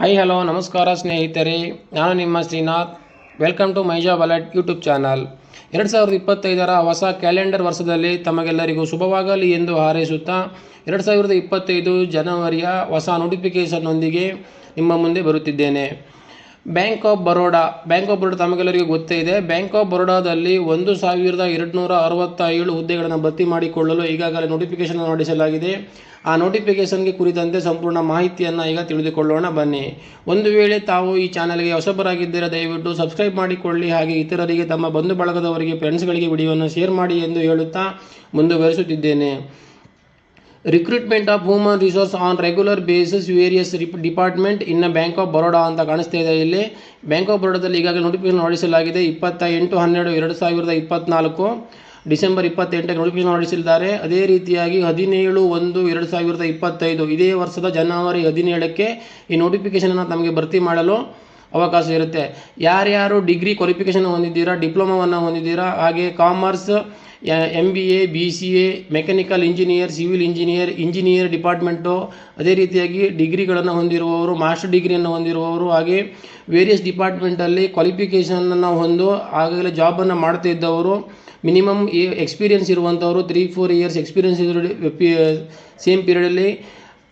Hi hello ನಮಸ್ಕಾರ ಸ್ನೇಹಿತರೆ. ನಾನು ನಿಮ್ಮ ಶ್ರೀನಾಥ್. ವೆಲ್ಕಮ್ ಟು ಮೈಜಾ ಅಲರ್ಟ್ ಯೂಟ್ಯೂಬ್ ಚಾನಲ್ ಎರಡು ಸಾವಿರದ ಇಪ್ಪತ್ತೈದರ ಹೊಸ ಕ್ಯಾಲೆಂಡರ್ ವರ್ಷದಲ್ಲಿ ತಮಗೆಲ್ಲರಿಗೂ ಶುಭವಾಗಲಿ ಎಂದು ಹಾರೈಸುತ್ತಾ, ಎರಡು ಸಾವಿರದ ಇಪ್ಪತ್ತೈದು ಜನವರಿಯ ಹೊಸ ನೋಟಿಫಿಕೇಷನ್ನೊಂದಿಗೆ ನಿಮ್ಮ ಮುಂದೆ ಬರುತ್ತಿದ್ದೇನೆ. Bank of Baroda bank of Baroda ತಮಗೆಲ್ಲರಿಗೂ ಗೊತ್ತೇ ಇದೆ. ಬ್ಯಾಂಕ್ ಆಫ್ ಬರೋಡಾದಲ್ಲಿ ಒಂದು ಸಾವಿರದ ಎರಡುನೂರ ಅರವತ್ತ ಏಳು ಹುದ್ದೆಗಳನ್ನು ಭರ್ತಿ ಮಾಡಿಕೊಳ್ಳಲು ಈಗಾಗಲೇ ನೋಟಿಫಿಕೇಶನ್ ಹೊರಡಿಸಲಾಗಿದೆ. ಆ ನೋಟಿಫಿಕೇಶನ್ಗೆ ಕುರಿತಂತೆ ಸಂಪೂರ್ಣ ಮಾಹಿತಿಯನ್ನು ಈಗ ತಿಳಿದುಕೊಳ್ಳೋಣ. ಬನ್ನಿ. ಒಂದು ವೇಳೆ ತಾವು ಈ ಚಾನಲ್ಗೆ ಹೊಸಬರಾಗಿದ್ದರೆ ದಯವಿಟ್ಟು ಸಬ್ಸ್ಕ್ರೈಬ್ ಮಾಡಿಕೊಳ್ಳಿ. ಹಾಗೆ ಇತರರಿಗೆ ತಮ್ಮ ಬಂಧು ಬಳಗದವರಿಗೆ ಫ್ರೆಂಡ್ಸ್ಗಳಿಗೆ ವಿಡಿಯೋವನ್ನು ಶೇರ್ ಮಾಡಿ ಎಂದು ಹೇಳುತ್ತಾ ಮುಂದುವರಿಸುತ್ತಿದ್ದೇನೆ. Recruitment of human resource on regular basis various department ಇನ್ನ ಬ್ಯಾಂಕ್ ಆಫ್ ಬರೋಡಾ ಅಂತ ಕಾಣಿಸ್ತಾ ಇದೆ ಇಲ್ಲಿ. ಬ್ಯಾಂಕ್ ಆಫ್ ಬರೋಡಾದಲ್ಲಿ ಈಗಾಗಲೇ ನೋಟಿಫಿಕೇಶನ್ ಹೊರಡಿಸಲಾಗಿದೆ. ಇಪ್ಪತ್ತ ಎಂಟು ಹನ್ನೆರಡು, ಎರಡು ಸಾವಿರದ ಇಪ್ಪತ್ತ್ನಾಲ್ಕು ಡಿಸೆಂಬರ್ ಇಪ್ಪತ್ತೆಂಟಕ್ಕೆ ನೋಟಿಫಿಕೇಶನ್ ಹೊರಡಿಸಿದ್ದಾರೆ. ಅದೇ ರೀತಿಯಾಗಿ ಹದಿನೇಳು, ಒಂದು, ಎರಡು ಸಾವಿರದ ಇಪ್ಪತ್ತೈದು ಇದೇ ವರ್ಷದ ಜನವರಿ ಹದಿನೇಳಕ್ಕೆ ಈ ನೋಟಿಫಿಕೇಶನನ್ನು ನಮಗೆ ಭರ್ತಿ ಮಾಡಲು ಅವಕಾಶ ಇರುತ್ತೆ. ಯಾರ್ಯಾರು ಡಿಗ್ರಿ ಕ್ವಾಲಿಫಿಕೇಶನ್ ಹೊಂದಿದ್ದೀರಾ ಡಿಪ್ಲೊಮಾವನ್ನು ಹೊಂದಿದ್ದೀರಾ, ಹಾಗೆ commerce M B A B C A mechanical engineer civil engineer engineer department ಅದೇ ರೀತಿಯಾಗಿ ಡಿಗ್ರಿಗಳನ್ನು ಹೊಂದಿರುವವರು ಮಾಸ್ಟರ್ ಡಿಗ್ರಿಯನ್ನು ಹೊಂದಿರುವವರು, ಹಾಗೆ ವೇರಿಯಸ್ ಡಿಪಾರ್ಟ್ಮೆಂಟಲ್ಲಿ ಕ್ವಾಲಿಫಿಕೇಷನನ್ನು ಹೊಂದು ಆಗಾಗಲೇ ಜಾಬನ್ನು ಮಾಡ್ತಾ ಇದ್ದವರು. ಮಿನಿಮಮ್ ಎಕ್ಸ್ಪೀರಿಯನ್ಸ್ ಇರುವಂಥವರು ತ್ರೀ ಫೋರ್ ಇಯರ್ಸ್ ಎಕ್ಸ್ಪೀರಿಯನ್ಸ್ ಇದ್ರ ಸೇಮ್ ಪೀರಿಯಡಲ್ಲಿ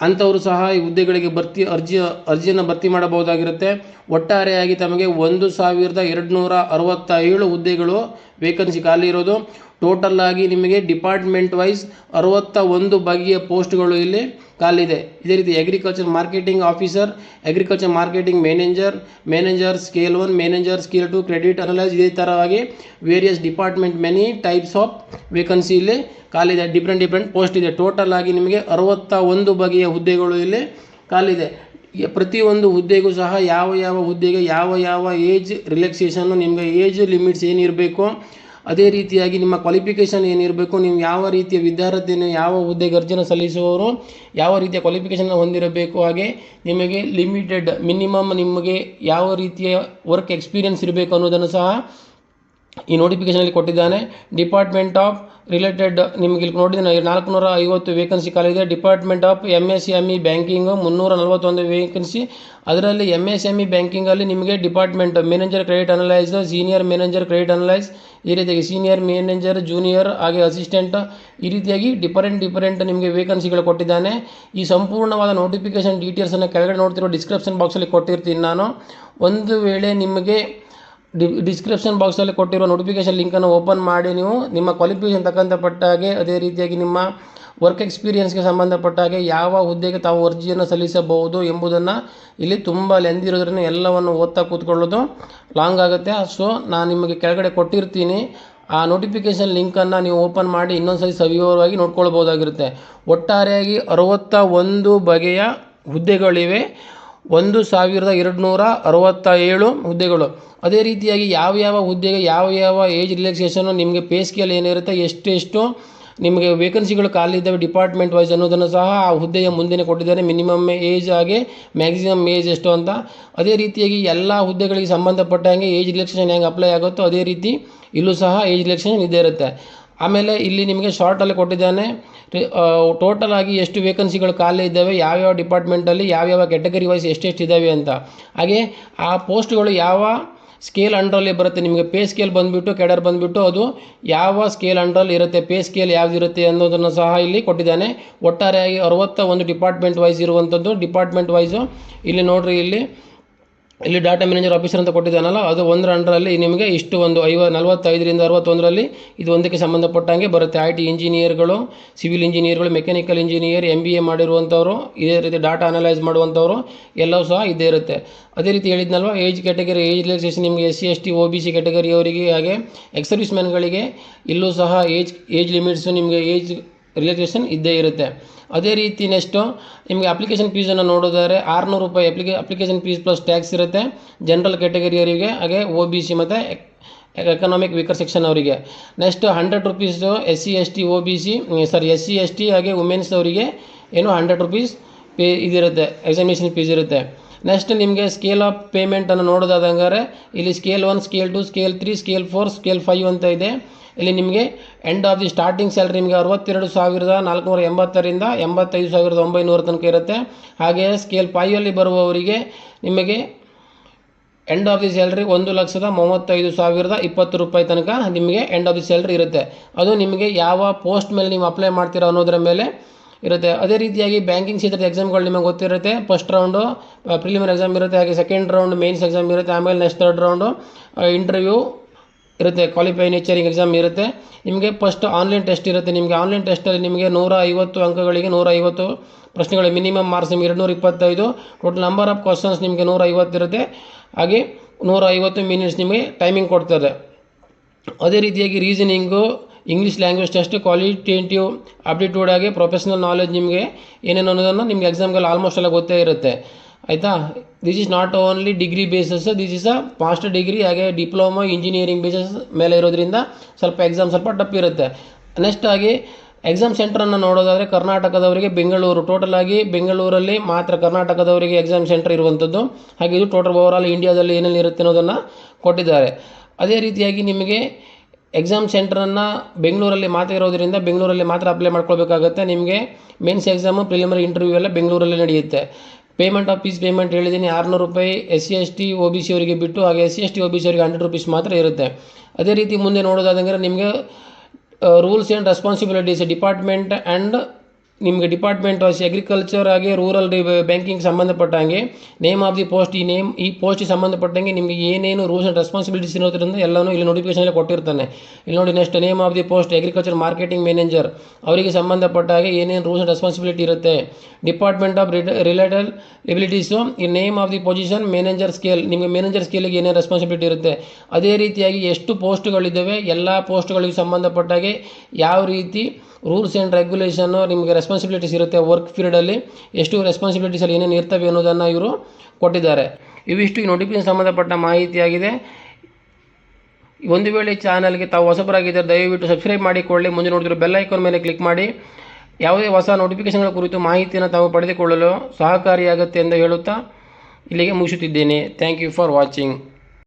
ಅಂಥವರು ಸಹ ಈ ಹುದ್ದೆಗಳಿಗೆ ಭರ್ತಿ, ಅರ್ಜಿ, ಅರ್ಜಿಯನ್ನು ಭರ್ತಿ ಮಾಡಬಹುದಾಗಿರುತ್ತೆ. ಒಟ್ಟಾರೆಯಾಗಿ ತಮಗೆ ಒಂದು ಸಾವಿರದ ಎರಡುನೂರ ಅರವತ್ತ ಏಳು ಹುದ್ದೆಗಳು ವೇಕನ್ಸಿ ಖಾಲಿ ಇರೋದು. ಟೋಟಲ್ ಆಗಿ ನಿಮಗೆ ಡಿಪಾರ್ಟ್ಮೆಂಟ್ ವೈಸ್ ಅರವತ್ತ ಒಂದು ಬಗೆಯ ಪೋಸ್ಟ್ಗಳು ಇಲ್ಲಿ. ಖಾಲಿದೆ. ಇದೇ ರೀತಿ agriculture marketing officer agriculture marketing manager manager scale one manager scale two credit analyst ಇದೇ ಥರವಾಗಿ various department many types of vacancy ಇಲ್ಲಿ ಕಾಲಿದೆ ಡಿಫ್ರೆಂಟ್ ಡಿಫ್ರೆಂಟ್ ಪೋಸ್ಟ್ ಇದೆ. ಟೋಟಲ್ ಆಗಿ ನಿಮಗೆ ಅರವತ್ತ ಒಂದು ಬಗೆಯ ಹುದ್ದೆಗಳು ಇಲ್ಲಿ ಕಾಲಿದೆ ಪ್ರತಿಯೊಂದು ಹುದ್ದೆಗೂ ಸಹ ಯಾವ ಯಾವ ಹುದ್ದೆಗೆ ಯಾವ ಯಾವ ಏಜ್ ರಿಲ್ಯಾಕ್ಸೇಷನ್ನು ನಿಮಗೆ ಏಜ್ ಲಿಮಿಟ್ಸ್ ಏನಿರಬೇಕು ಅದೇ ರೀತಿಯಾಗಿ ನಿಮ್ಮ ಕ್ವಾಲಿಫಿಕೇಷನ್ ಏನಿರಬೇಕು, ನೀವು ಯಾವ ರೀತಿಯ ವಿದ್ಯಾರ್ಥಿನ ಯಾವ ಹುದ್ದೆಗೆ ಅರ್ಜಿನ ಸಲ್ಲಿಸುವವರು ಯಾವ ರೀತಿಯ ಕ್ವಾಲಿಫಿಕೇಷನ್ ಹೊಂದಿರಬೇಕು, ಹಾಗೆ ನಿಮಗೆ ಲಿಮಿಟೆಡ್ ಮಿನಿಮಮ್ ನಿಮಗೆ ಯಾವ ರೀತಿಯ ವರ್ಕ್ ಎಕ್ಸ್ಪೀರಿಯನ್ಸ್ ಇರಬೇಕು ಅನ್ನೋದನ್ನು ಸಹ ಈ ನೋಟಿಫಿಕೇಷನಲ್ಲಿ ಕೊಟ್ಟಿದ್ದಾನೆ ಡಿಪಾರ್ಟ್ಮೆಂಟ್ ಆಫ್ ರಿಲೇಟೆಡ್ ನಿಮಗೆ ಇಲ್ಲಿ ನೋಡಿದ್ರೆ ನಾಲ್ಕುನೂರ ಐವತ್ತು vacancy ಖಾಲಿದೆ department of M S M E banking ಮುನ್ನೂರ ನಲವತ್ತೊಂದು ವೇಕೆನ್ಸಿ ಅದರಲ್ಲಿ ಎಂ ಎಸ್ ಎಂ ಇ ಬ್ಯಾಂಕಿಂಗಲ್ಲಿ ನಿಮಗೆ department manager credit analyst senior manager credit analyst ಈ ರೀತಿಯಾಗಿ ಸೀನಿಯರ್ ಮ್ಯಾನೇಜರ್ ಜೂನಿಯರ್ ಹಾಗೆ ಅಸಿಸ್ಟೆಂಟ್ ಈ ರೀತಿಯಾಗಿ ಡಿಫರೆಂಟ್ ಡಿಫರೆಂಟ್ ನಿಮಗೆ ವೇಕೆನ್ಸಿಗಳು ಕೊಟ್ಟಿದ್ದಾನೆ. ಈ ಸಂಪೂರ್ಣವಾದ ನೋಟಿಫಿಕೇಷನ್ ಡೀಟೇಲ್ಸನ್ನು ಕೆಳಗಡೆ ನೋಡ್ತಿರೋ ಡಿಸ್ಕ್ರಿಪ್ಷನ್ ಬಾಕ್ಸಲ್ಲಿ ಕೊಟ್ಟಿರ್ತೀನಿ ನಾನು. ಒಂದು ವೇಳೆ ನಿಮಗೆ ಡಿ ಡಿಸ್ಕ್ರಿಪ್ಷನ್ ಬಾಕ್ಸಲ್ಲಿ ಕೊಟ್ಟಿರೋ ನೋಟಿಫಿಕೇಷನ್ ಲಿಂಕನ್ನು ಓಪನ್ ಮಾಡಿ ನೀವು ನಿಮ್ಮ ಕ್ವಾಲಿಫಿಕೇಷನ್ ತಕ್ಕಂತೆ ಪಟ್ಟ ಹಾಗೆ ಅದೇ ರೀತಿಯಾಗಿ ನಿಮ್ಮ ವರ್ಕ್ ಎಕ್ಸ್ಪೀರಿಯನ್ಸ್ಗೆ ಸಂಬಂಧಪಟ್ಟ ಹಾಗೆ ಯಾವ ಹುದ್ದೆಗೆ ತಾವು ಅರ್ಜಿಯನ್ನು ಸಲ್ಲಿಸಬಹುದು ಎಂಬುದನ್ನು ಇಲ್ಲಿ ತುಂಬ ಲೆಂದಿರೋದ್ರಿಂದ ಎಲ್ಲವನ್ನು ಓದ್ತಾ ಕೂತ್ಕೊಳ್ಳೋದು ಲಾಂಗ್ ಆಗುತ್ತೆ. ಸೊ ನಾನು ನಿಮಗೆ ಕೆಳಗಡೆ ಕೊಟ್ಟಿರ್ತೀನಿ. ಆ ನೋಟಿಫಿಕೇಷನ್ ಲಿಂಕನ್ನು ನೀವು ಓಪನ್ ಮಾಡಿ ಇನ್ನೊಂದು ಸರಿ ಸವಿವರವಾಗಿ ನೋಡ್ಕೊಳ್ಬೋದಾಗಿರುತ್ತೆ ಒಟ್ಟಾರೆಯಾಗಿ ಅರವತ್ತ ಒಂದು ಬಗೆಯ ಹುದ್ದೆಗಳಿವೆ. ಒಂದು ಸಾವಿರದ ಎರಡುನೂರ ಅರವತ್ತ ಏಳು ಹುದ್ದೆಗಳು. ಅದೇ ರೀತಿಯಾಗಿ ಯಾವ ಯಾವ ಹುದ್ದೆಗೆ ಯಾವ ಯಾವ ಏಜ್ ರಿಲ್ಯಾಕ್ಸೇಷನು ನಿಮಗೆ ಪೇ ಸ್ಕೇಲ್ ಏನಿರುತ್ತೆ ಎಷ್ಟೆಷ್ಟು ನಿಮಗೆ ವೇಕನ್ಸಿಗಳು ಖಾಲಿ ಇದ್ದಾವೆ ಡಿಪಾರ್ಟ್ಮೆಂಟ್ ವೈಸ್ ಅನ್ನೋದನ್ನು ಸಹ ಆ ಹುದ್ದೆಯ ಮುಂದೆನೇ ಕೊಟ್ಟಿದ್ದಾರೆ. ಮಿನಿಮಮ್ ಏಜ್ ಹಾಗೆ ಮ್ಯಾಕ್ಸಿಮಮ್ ಏಜ್ ಎಷ್ಟು ಅಂತ. ಅದೇ ರೀತಿಯಾಗಿ ಎಲ್ಲ ಹುದ್ದೆಗಳಿಗೆ ಸಂಬಂಧಪಟ್ಟ ಹಾಗೆ ಏಜ್ ರಿಲ್ಯಾಕ್ಸೇಷನ್ ಹೆಂಗೆ ಅಪ್ಲೈ ಆಗುತ್ತೋ ಅದೇ ರೀತಿ ಇಲ್ಲೂ ಸಹ ಏಜ್ ರಿಲ್ಯಾಕ್ಸೇಷನ್ ಇದ್ದೇ ಇರುತ್ತೆ. ಆಮೇಲೆ ಇಲ್ಲಿ ನಿಮಗೆ ಶಾರ್ಟಲ್ಲಿ ಕೊಟ್ಟಿದ್ದಾನೆ ಟೋಟಲ್ ಆಗಿ ಎಷ್ಟು ವೇಕನ್ಸಿಗಳು ಖಾಲಿ ಇದ್ದಾವೆ, ಯಾವ್ಯಾವ ಡಿಪಾರ್ಟ್ಮೆಂಟಲ್ಲಿ ಯಾವ್ಯಾವ ಕ್ಯಾಟಗರಿ ವೈಸ್ ಎಷ್ಟೆಷ್ಟು ಇದ್ದಾವೆ ಅಂತ. ಹಾಗೆ ಆ ಪೋಸ್ಟ್ಗಳು ಯಾವ ಸ್ಕೇಲ್ ಅಂಡ್ರಲ್ಲಿ ಬರುತ್ತೆ, ನಿಮಗೆ ಪೇ ಸ್ಕೇಲ್ ಬಂದುಬಿಟ್ಟು ಕೆಡರ್ ಬಂದುಬಿಟ್ಟು, ಅದು ಯಾವ ಸ್ಕೇಲ್ ಅಂಡ್ರಲ್ಲಿ ಇರುತ್ತೆ ಪೇ ಸ್ಕೇಲ್ ಯಾವುದಿರುತ್ತೆ ಅನ್ನೋದನ್ನು ಸಹ ಇಲ್ಲಿ ಕೊಟ್ಟಿದ್ದಾನೆ. ಒಟ್ಟಾರೆಯಾಗಿ ಅರವತ್ತ ಒಂದು ಡಿಪಾರ್ಟ್ಮೆಂಟ್ ವೈಸ್ ಇರುವಂಥದ್ದು ಡಿಪಾರ್ಟ್ಮೆಂಟ್ ವೈಸು ಇಲ್ಲಿ ನೋಡಿರಿ ಇಲ್ಲಿ ಇಲ್ಲಿ ಡಾಟಾ ಮ್ಯಾನೇಜರ್ ಆಫೀಸರ್ ಅಂತ ಕೊಟ್ಟಿದ್ದಾನಲ್ಲ, ಅದು ಒಂದರ ಅಂಡರಲ್ಲಿ ನಿಮಗೆ ಇಷ್ಟು ಒಂದು ಐವ, ನಲವತ್ತೈದರಿಂದ ಅರವತ್ತೊಂದರಲ್ಲಿ ಇದು ಒಂದಕ್ಕೆ ಸಂಬಂಧಪಟ್ಟಂಗೆ ಬರುತ್ತೆ. ಐ ಟಿ ಇಂಜಿನಿಯರ್ಗಳು ಸಿವಿಲ್ ಇಂಜಿನಿಯರ್ಗಳು mechanical engineer M B A ಮಾಡಿರುವಂಥವರು ಇದೇ ರೀತಿ ಡಾಟಾ ಅನಲೈಸ್ ಮಾಡುವಂಥವರು ಎಲ್ಲವೂ ಸಹ ಇದೇ ಇರುತ್ತೆ. ಅದೇ ರೀತಿ ಹೇಳಿದ್ನಲ್ವ ಏಜ್ ಕ್ಯಾಟಗರಿ ಏಜ್ ರಿಲ್ಯಾಕ್ಸೇಷನ್ ನಿಮಗೆ S C S T O B C ಕ್ಯಾಟಗರಿಯವರಿಗೆ ಹಾಗೆ ಎಕ್ಸ್ ಸರ್ವಿಸ್ ಮ್ಯಾನ್ಗಳಿಗೆ ಇಲ್ಲೂ ಸಹ ಏಜ್ ಏಜ್ ಲಿಮಿಟ್ಸು ನಿಮಗೆ ಏಜ್ ರಿಲ್ಯಾಕ್ಸೇಷನ್ ಇದ್ದೇ ಇರುತ್ತೆ. ಅದೇ ರೀತಿ ನೆಕ್ಸ್ಟು ನಿಮಗೆ ಅಪ್ಲಿಕೇಶನ್ ಫೀಸನ್ನು ನೋಡೋದಾದರೆ ಆರುನೂರು ರೂಪಾಯಿ ಅಪ್ಲಿಕೇ ಅಪ್ಲಿಕೇಶನ್ ಫೀಸ್ ಪ್ಲಸ್ ಟ್ಯಾಕ್ಸ್ ಇರುತ್ತೆ. ಜನರಲ್ ಕ್ಯಾಟಗರಿಯವರಿಗೆ ಹಾಗೆ ಓ ಬಿ ಸಿ ಮತ್ತು ಎಕನಾಮಿಕ್ ವೀಕರ್ ಸೆಕ್ಷನ್ ಅವರಿಗೆ. Next hundred rupees S C S T O B C sorry S C S T ಹಾಗೆ ವುಮೆನ್ಸ್ ಅವರಿಗೆ ಏನು ಹಂಡ್ರೆಡ್ ರುಪೀಸ್ ಪೇ ಇದಿರುತ್ತೆ ಎಕ್ಸಾಮಿನೇಷನ್ ಫೀಸ್ ಇರುತ್ತೆ. ನೆಕ್ಸ್ಟ್ ನಿಮಗೆ ಸ್ಕೇಲ್ ಆಫ್ ಪೇಮೆಂಟನ್ನು ನೋಡೋದಾದಂಗಾರೆ ಇಲ್ಲಿ scale one scale two scale three scale four scale five ಅಂತ ಇದೆ. ಇಲ್ಲಿ ನಿಮಗೆ end of the starting salary ನಿಮಗೆ ಅರವತ್ತೆರಡು ಸಾವಿರದ ನಾಲ್ಕುನೂರ ಎಂಬತ್ತರಿಂದ ಎಂಬತ್ತೈದು ಸಾವಿರದ ಒಂಬೈನೂರ ತನಕ ಇರುತ್ತೆ. ಹಾಗೆ ಸ್ಕೇಲ್ ಫೈಯಲ್ಲಿ ಬರುವವರಿಗೆ ನಿಮಗೆ ಎಂಡ್ ಆಫ್ ದಿ ಸ್ಯಾಲ್ರಿ ಒಂದು ಲಕ್ಷದ ಮೂವತ್ತೈದು ಸಾವಿರದ ಇಪ್ಪತ್ತು ರೂಪಾಯಿ ತನಕ ನಿಮಗೆ ಎಂಡ್ ಆಫ್ ದಿ ಸ್ಯಾಲ್ರಿ ಇರುತ್ತೆ. ಅದು ನಿಮಗೆ ಯಾವ ಪೋಸ್ಟ್ ಮೇಲೆ ನೀವು ಅಪ್ಲೈ ಮಾಡ್ತೀರೋ ಅನ್ನೋದರ ಮೇಲೆ ಇರುತ್ತೆ. ಅದೇ ರೀತಿಯಾಗಿ ಬ್ಯಾಂಕಿಂಗ್ ಕ್ಷೇತ್ರದ ಎಕ್ಸಾಮ್ಗಳು ನಿಮಗೆ ಗೊತ್ತಿರುತ್ತೆ. ಫಸ್ಟ್ ರೌಂಡು ಪ್ರಿಲಿಮಿನರಿ ಎಕ್ಸಾಮ್ ಇರುತ್ತೆ. ಹಾಗೆ ಸೆಕೆಂಡ್ ರೌಂಡ್ ಮೇನ್ಸ್ ಎಕ್ಸಾಮ್ ಇರುತ್ತೆ. ಆಮೇಲೆ ನೆಕ್ಸ್ಟ್ ಥರ್ಡ್ ರೌಂಡು ಇಂಟರ್ವ್ಯೂ ಇರುತ್ತೆ ಕ್ವಾಲಿಫೈ ನೇಚರಿಂಗ್ ಎಕ್ಸಾಮ್ ಇರುತ್ತೆ. ನಿಮಗೆ ಫಸ್ಟ್ ಆನ್ಲೈನ್ ಟೆಸ್ಟ್ ಇರುತ್ತೆ. ನಿಮಗೆ ಆನ್ಲೈನ್ ಟೆಸ್ಟಲ್ಲಿ ನಿಮಗೆ ನೂರ ಐವತ್ತು ಅಂಕಗಳಿಗೆ ನೂರ ಐವತ್ತು ಪ್ರಶ್ನೆಗಳು ಮಿನಿಮಮ್ ಮಾರ್ಕ್ಸ್ ನಿಮಗೆ ಎರಡುನೂರ ಇಪ್ಪತ್ತೈದು ಟೋಟಲ್ ನಂಬರ್ ಆಫ್ ಕ್ವಶನ್ಸ್ ನಿಮಗೆ ನೂರ ಐವತ್ತಿರುತ್ತೆ ಹಾಗೆ ನೂರ ಐವತ್ತು ಮಿನಿಟ್ಸ್ ನಿಮಗೆ ಟೈಮಿಂಗ್ ಕೊಡ್ತದೆ. ಅದೇ ರೀತಿಯಾಗಿ reasoning English language test qualitative aptitude ಆಗಿ ಪ್ರೊಫೆಷ್ನಲ್ ನಾಲೆಜ್ ನಿಮಗೆ ಏನೇನು ಅನ್ನೋದನ್ನು ನಿಮಗೆ ಎಕ್ಸಾಮ್ಗಳು ಆಲ್ಮೋಸ್ಟ್ ಎಲ್ಲ ಗೊತ್ತೇ ಇರುತ್ತೆ. ಆಯಿತಾ? This is not only degree bases this is a master degree ಹಾಗೆ ಡಿಪ್ಲೊಮಾ ಇಂಜಿನಿಯರಿಂಗ್ ಬೇಸಸ್ ಮೇಲೆ ಇರೋದ್ರಿಂದ ಸ್ವಲ್ಪ ಎಕ್ಸಾಮ್ ಸ್ವಲ್ಪ ಟಫ್ ಇರುತ್ತೆ. ನೆಕ್ಸ್ಟ್ ಆಗಿ ಎಕ್ಸಾಮ್ ಸೆಂಟ್ರನ್ನು ನೋಡೋದಾದರೆ ಕರ್ನಾಟಕದವರಿಗೆ ಬೆಂಗಳೂರು. ಟೋಟಲ್ ಆಗಿ ಬೆಂಗಳೂರಲ್ಲಿ ಮಾತ್ರ ಕರ್ನಾಟಕದವರಿಗೆ ಎಕ್ಸಾಮ್ ಸೆಂಟರ್ ಇರುವಂಥದ್ದು. ಹಾಗೆ ಇದು ಟೋಟಲ್ ಓವರಾಲ್ ಇಂಡಿಯಾದಲ್ಲಿ ಏನೇನು ಇರುತ್ತೆ ಅನ್ನೋದನ್ನು ಕೊಟ್ಟಿದ್ದಾರೆ. ಅದೇ ರೀತಿಯಾಗಿ ನಿಮಗೆ ಎಕ್ಸಾಮ್ ಸೆಂಟ್ರನ್ನು ಬೆಂಗಳೂರಲ್ಲಿ ಮಾತ್ರ ಇರೋದ್ರಿಂದ ಬೆಂಗಳೂರಲ್ಲಿ ಮಾತ್ರ ಅಪ್ಲೈ ಮಾಡ್ಕೊಳ್ಬೇಕಾಗತ್ತೆ. ನಿಮಗೆ ಮೇನ್ಸ್ ಎಕ್ಸಾಮು ಪ್ರಿಲಿಮರಿ ಇಂಟರ್ವ್ಯೂ ಎಲ್ಲ ಬೆಂಗಳೂರಲ್ಲಿ ನಡೆಯುತ್ತೆ. ಪೇಮೆಂಟ್ ಆಫ್ ಪೇಮೆಂಟ್ ಹೇಳಿದ್ದೀನಿ, ಆರುನೂರು ರೂಪಾಯಿ S C S T O B C ಅವರಿಗೆ ಬಿಟ್ಟು, ಹಾಗೆ S C S T O B C ಅವರಿಗೆ ಹಂಡ್ರೆಡ್ ರುಪೀಸ್ ಮಾತ್ರ ಇರುತ್ತೆ. ಅದೇ ರೀತಿ ಮುಂದೆ ನೋಡೋದಾದಂಗೆ ನಿಮಗೆ rules and responsibilities department and ನಿಮಗೆ ಡಿಪಾರ್ಟ್ಮೆಂಟ್ ವಾಸಿ ಅಗ್ರಿಕಲ್ಚರ್ ಹಾಗೆ ರೂರಲ್ ಬ್ಯಾಂಕಿಂಗ್ ಸಂಬಂಧಪಟ್ಟಂಗೆ ನೇಮ್ ಆಫ್ ದಿ ಪೋಸ್ಟ್ ಈ ನೇಮ್ ಈ ಪೋಸ್ಟಿಗೆ ಸಂಬಂಧಪಟ್ಟಂಗೆ ನಿಮಗೆ ಏನೇನು ರೂಲ್ಸ್ ಆ್ಯಂಡ್ ರೆಸ್ಪಾನ್ಸಿಬಿಲಿಟೀಸ್ ಇರೋದ್ರಿಂದ ಎಲ್ಲನೂ ಇಲ್ಲಿ ನೋಟಿಫಿಕೇಶನ್ ಕೊಟ್ಟಿರ್ತಾನೆ. ಇಲ್ಲಿ ನೋಡಿ next name of the post agriculture marketing manager ಅವರಿಗೆ ಸಂಬಂಧಪಟ್ಟ ಹಾಗೆ ಏನೇನು ರೂಲ್ಸ್ ಆ್ಯಂಡ್ ರೆಸ್ಪಾನ್ಸಿಬಿಲಿಟಿ ಇರುತ್ತೆ. ಡಿಪಾರ್ಟ್ಮೆಂಟ್ ಆಫ್ ರಿಲೇಟೆಡ್ ಎಬಿಲಿಟೀಸು ಈ name of the position manager scale ನಿಮಗೆ ಮ್ಯಾನೇಜರ್ ಸ್ಕೇಲಿಗೆ ಏನೇನು ರೆಸ್ಪಾನ್ಸಿಬಿಲಿಟಿ ಇರುತ್ತೆ. ಅದೇ ರೀತಿಯಾಗಿ ಎಷ್ಟು ಪೋಸ್ಟ್ಗಳಿದ್ದಾವೆ ಎಲ್ಲ ಪೋಸ್ಟ್ಗಳಿಗೆ ಸಂಬಂಧಪಟ್ಟಾಗೆ ಯಾವ ರೀತಿ ರೂಲ್ಸ್ ಆ್ಯಂಡ್ ರೆಗ್ಯುಲೇಷನ್ನು ನಿಮಗೆ ರೆಸ್ಪಾನ್ಸಿಬಿಲಿಟೀಸ್ ಇರುತ್ತೆ ವರ್ಕ್ ಪೀರಿಯಡಲ್ಲಿ ಎಷ್ಟು ರೆಸ್ಪಾನ್ಸಿಬಿಲಿಟೀಸಲ್ಲಿ ಏನೇನು ಇರ್ತವೆ ಅನ್ನೋದನ್ನು ಇವರು ಕೊಟ್ಟಿದ್ದಾರೆ. ಇವಿಷ್ಟು ಈ ನೋಟಿಫಿಕೇಶನ್ ಸಂಬಂಧಪಟ್ಟ ಮಾಹಿತಿಯಾಗಿದೆ. ಒಂದು ವೇಳೆ ಚಾನಲ್ಗೆ ತಾವು ಹೊಸಬರಾಗಿದ್ದರೆ ದಯವಿಟ್ಟು ಸಬ್ಸ್ಕ್ರೈಬ್ ಮಾಡಿಕೊಳ್ಳಿ. ಮುಂದೆ ನೋಡಿದ್ರೆ ಬೆಲ್ ಐಕಾನ್ ಮೇಲೆ ಕ್ಲಿಕ್ ಮಾಡಿ. ಯಾವುದೇ ಹೊಸ ನೋಟಿಫಿಕೇಶನ್ಗಳ ಕುರಿತು ಮಾಹಿತಿಯನ್ನು ತಾವು ಪಡೆದುಕೊಳ್ಳಲು ಸಹಕಾರಿಯಾಗುತ್ತೆ ಎಂದು ಹೇಳುತ್ತಾ ಇಲ್ಲಿಗೆ ಮುಗಿಸುತ್ತಿದ್ದೇನೆ. Thank you for watching